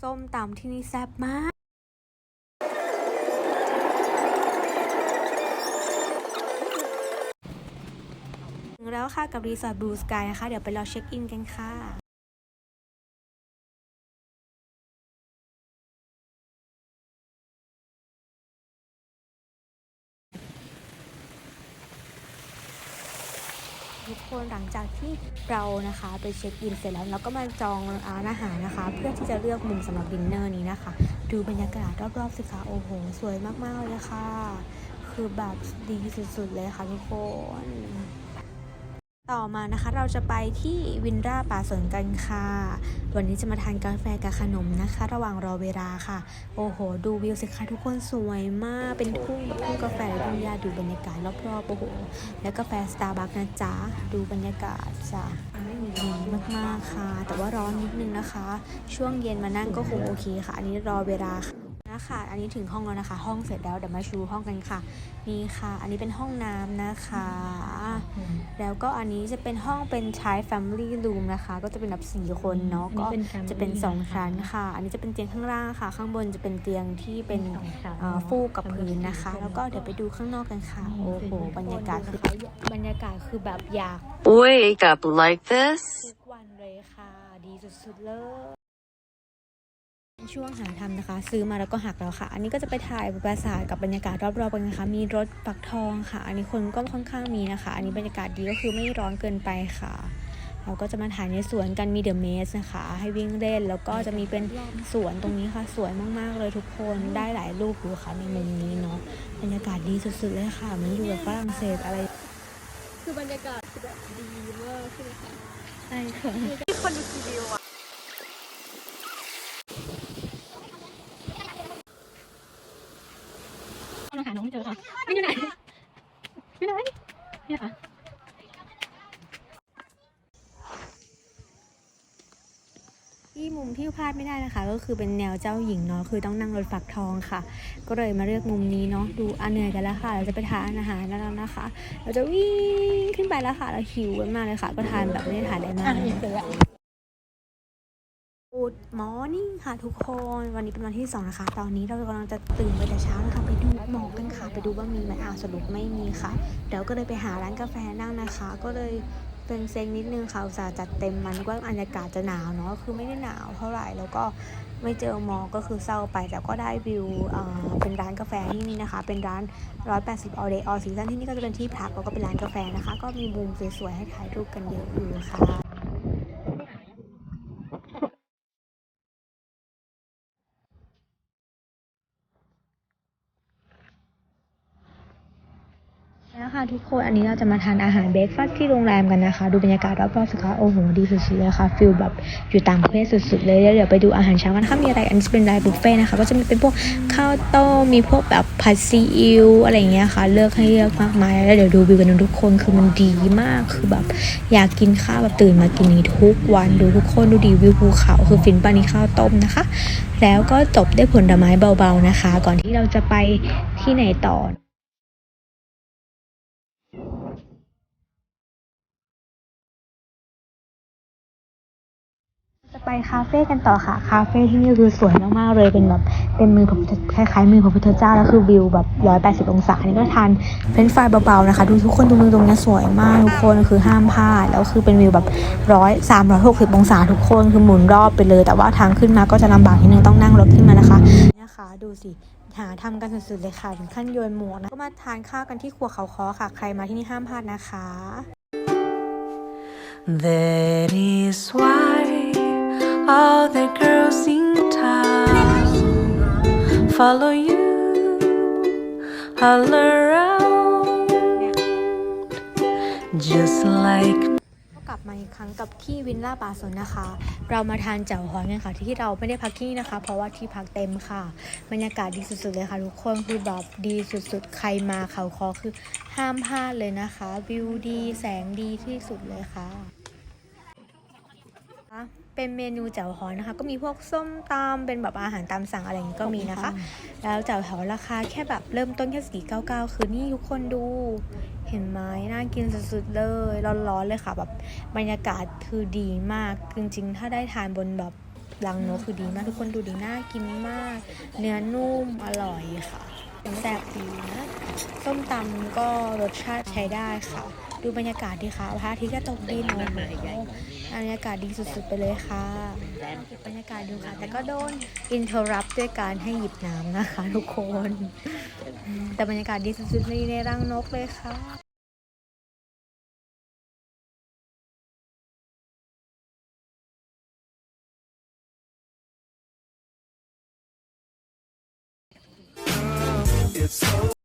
ส้มตำที่นี่แซ่บมาก ถึงแล้วค่ะกับรีสอร์ทบลูสกายนะคะ เดี๋ยวไปรอเช็คอินกันค่ะ ทุกคนหลั งจากที่เรานะคะไปเช็คอินเสร็จแล้วเราก็มาจองร้านอาหารนะคะ เพื่อที่จะเลือกมุมสำหรับดินเนอร์นี้นะคะ ดูบรรยากาศรอบๆสิคะโอ้โห สวยมากๆเลยค่ะ คือแบบดีสุดๆเลยค่ะทุกคน ต่อมานะคะเราจะไปที่วินราป่าสนกันค่ะ วันนี้จะมาทานกาแฟกับขนมนะคะ ระหว่างรอเวลาค่ะ โอ้โห ดูวิวสิคะทุกคนสวยมาก เป็นทุ่งทุ่งกาแฟทุ่งหญ้าดูบรรยากาศรอบๆโอ้โห แล้วกาแฟสตาร์บัคนะจ๊ะ ดูบรรยากาศจ้ะดีมากๆค่ะ แต่ว่าร้อนนิดนึงนะคะ ช่วงเย็นมานั่งก็คงโอเคค่ะ อันนี้รอเวลาค่ะ คะอันนี้ถึงห้องแล้วนะคะ ห้องเสร็จแล้วเดี๋ยวมาชูห้องกันค่ะ นี่ค่ะ อันนี้เป็นห้องน้ำนะคะ แล้วก็อันนี้จะเป็นห้องเป็นชาย Family Room นะคะ ก็จะเป็นแบบสี่คนเนาะ ก็จะเป็นสองชั้นค่ะ อันนี้จะเป็นเตียงข้างล่างค่ะ ข้างบนจะเป็นเตียงที่เป็นเอ่อฟูกกับพื้นนะคะ แล้วก็เดี๋ยวไปดูข้างนอกกันค่ะ โอ้โห บรรยากาศคือบรรยากาศคือแบบอยาก Wake up like this? ทุกวันเลยค่ะ ดีสุดๆเลย ช่วงหาทำนะคะ ซื้อมาแล้วก็หักแล้วค่ะ อันนี้ก็จะไปถ่ายปราสาทกับบรรยากาศรอบๆกันนะคะ มีรถปักทองค่ะ อันนี้คนก็ค่อนข้างมีนะคะ อันนี้บรรยากาศดีก็คือไม่ร้อนเกินไปค่ะ เราก็จะมาถ่ายในสวนกันมีเดอะเมสนะคะ ให้วิ่งเล่นแล้วก็จะมีเป็นสวนตรงนี้ค่ะ สวยมากๆเลยทุกคนได้หลายรูปอยู่ค่ะในมุมนี้เนาะบรรยากาศดีสุดๆเลยค่ะเหมันอยู่แบบฝรั่งเศสอะไร คือบรรยากาศคือแบบดีมากใช่ไหมคะใช่ค่ะที่คนดูกี่วิวอะ เราหาน้องไม่เจอค่ะไม่อยู่ไหนไม่ไหนเนี่ยค่ะ ที่มุมที่พลาดไม่ได้นะคะ ก็คือเป็นแนวเจ้าหญิงเนาะคือต้องนั่งรถฝักทองค่ะ ก็เลยมาเลือกมุมนี้เนาะดูอะเหนื่อยกันแล้วค่ะ เราจะไปทานอาหารแล้วนะคะ เราจะวิ่งขึ้นไปแล้วค่ะเราหิวกันมากเลยค่ะ ก็ทานแบบไม่ได้ทานอะไรมาก Good morning ค่ะทุกคน วันนี้เป็นวันที่ 2 นะคะ ตอนนี้เรากำลังจะตื่นไปแต่เช้านะคะ ไปดูหมอกกันค่ะ ไปดูว่ามีไหมอ้าวสรุปไม่มีค่ะ เดี๋ยวก็เลยไปหาร้านกาแฟนั่งนะคะ ก็เลย เป็นเซ็งนิดนึงค่ะอุตส่าห์จัดเต็มมันก็บรรยากาศจะหนาวเนาะคือไม่ได้หนาวเท่าไหร่แล้วก็ไม่เจอมอกก็คือเศร้าไปแต่ก็ได้วิวเอ่อเป็นร้านกาแฟที่นี่นะคะ เป็นร้าน 180 all day all season ที่นี่ก็จะเป็นที่พักแล้วก็เป็นร้านกาแฟนะคะ ก็มีมุมสวยๆให้ถ่ายรูปกันเยอะอยู่ค่ะ แล้วค่ะทุกคนอันนี้เราจะมาทานอาหารเบรกฟาสต์ที่โรงแรมกันนะคะ ดูบรรยากาศรอบๆสิคะโอ้โหดีสุดๆเลยค่ะฟิลแบบอยู่ต่างประเทศสุดๆเลยเดี๋ยวไปดูอาหารเช้ากันนะคะมีอะไรอันนี้เป็นรายบุฟเฟ่ต์นะคะก็จะมีเป็นพวกข้าวต้มมีพวกแบบผัดซีอิ๊วอะไรอย่างเงี้ยค่ะ เลือกให้เลือกมากมายแล้วเดี๋ยวดูวิวกันทุกคนคือมันดีมากคือแบบอยากกินข้าวแบบตื่นมากินนี้ทุกวันดูทุกคนดูดีวิวภูเขาคือฟินปานี้ข้าวต้มนะคะ แล้วก็จบด้วยผลไม้เบาๆนะคะ ก่อนที่เราจะไปที่ไหนต่อ จะไปคาเฟ่กันต่อค่ะ คาเฟ่ที่นี่คือสวยมากๆเลย เป็นแบบ เป็นมือพระพุทธคล้ายๆมือพระพุทธเจ้า แล้วคือวิวแบบร้อยแปดสิบองศา นี่ก็ทานเฟรนช์ฟรายเบาๆนะคะ ดูทุกคนดูมือตรงนี้สวยมากทุกคน คือห้ามพลาด แล้วคือเป็นวิวแบบร้อยสามร้อยหกสิบองศาทุกคน คือหมุนรอบไปเลย แต่ว่าทางขึ้นมาก็จะลำบากนิดนึง ต้องนั่งรถขึ้นมานะคะเนี่ยค่ะ ดูสิหาทำกันสุดๆเลยค่ะถึงขั้นโยนหมวกนะ ก็มาทานข้าวกันที่ครัวเขาคอค่ะ ใครมาที่นี่ห้ามพลาดนะคะ That is why all the girls in town follow you all around, just like กลับมาอีกครั้งกับที่วินล่าป่าสนนะคะ เรามาทานแจ่วฮอนกันค่ะ ที่เราไม่ได้พักที่นี่นะคะ เพราะว่าที่พักเต็มค่ะบรรยากาศดีสุดๆเลยค่ะ ทุกคนคือแบบดีสุดๆ ใครมาเขาคอคือห้ามพลาดเลยนะคะ วิวดีแสงดีที่สุดเลยค่ะ เป็นเมนูแจ่วฮอนนะคะ ก็มีพวกส้มตำเป็นแบบอาหารตามสั่งอะไรอย่างนี้ก็มีนะคะ แล้วแจ่วฮอนราคาแค่แบบเริ่มต้นแค่สี่เก้าเก้าคือนี่ทุกคนดูเห็นเห็นไหมน่ากินสุดๆเลยร้อนๆเลยค่ะแบบบรรยากาศคือดีมากจริงๆ ถ้าได้ทานบนแบบรังนกคือดีมากทุกคนดูดีน่ากินมาก เนื้อนุ่มอร่อยค่ะแซ่บดีนะส้มตำก็รสชาติใช้ได้ค่ะ ดูบรรยากาศดีค่ะพระอาทิตย์ก็ตกดินโอ้โหบรรยากาศดีสุดๆไปเลยค่ะ บรรยากาศดูค่ะ แต่ก็โดนอินเทอร์รับด้วยการให้หยิบน้ำนะคะ ทุกคน แต่บรรยากาศดีสุดๆในในรังนกเลยค่ะ so